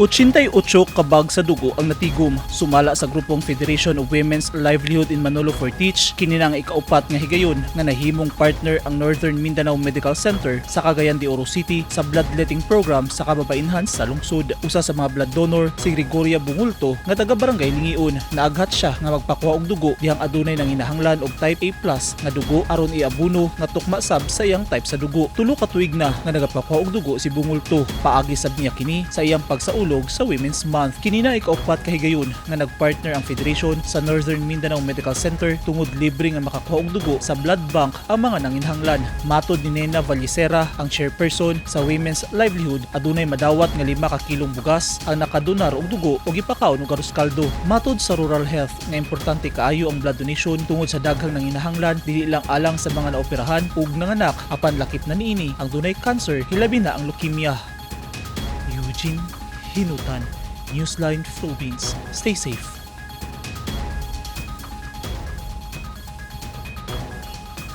88 kabag sa dugo ang natigom sumala sa grupong Federation of Women's Livelihood in Manolo Fortich kini na ikaupat nga higayon nga nahimong partner ang Northern Mindanao Medical Center sa Cagayan de Oro City sa bloodletting program sa kababainhan sa lungsod. Usa sa mga blood donor si Gregoria Bungulto nga taga Barangay Lingion naaghat siya nga magpakuha og dugo dihang adunay nang inahanglan og type A+ nga dugo aron iabuno nga tukma sab sa iyang type sa dugo. Tulo ka tuig na nga nagapakuha og dugo si Bungulto. Paagi sab niya kini sa iyang pagsaulog sa Women's Month. Kini na ikaupat ka higayon nga nagpartner ang Federation sa Northern Mindanao Medical Center tungod libre nga makakuha og dugo sa blood bank ang mga nanginhanglan. Matod ni Nena Vallicera, ang chairperson sa Women's Livelihood, adunay madawat nga 5 ka kilong bugas ang nakadonar og dugo og ipakaw og arroz kaldo. Matod sa Rural Health nga importante kaayo ang blood donation tungod sa daghang nanginahanglan dili lang alang sa mga naoperahan ug nanganak apan lakip na niini ang dunay cancer hilabi na ang leukemia. Eugene Hinutan, Newsline Philippines. Stay safe.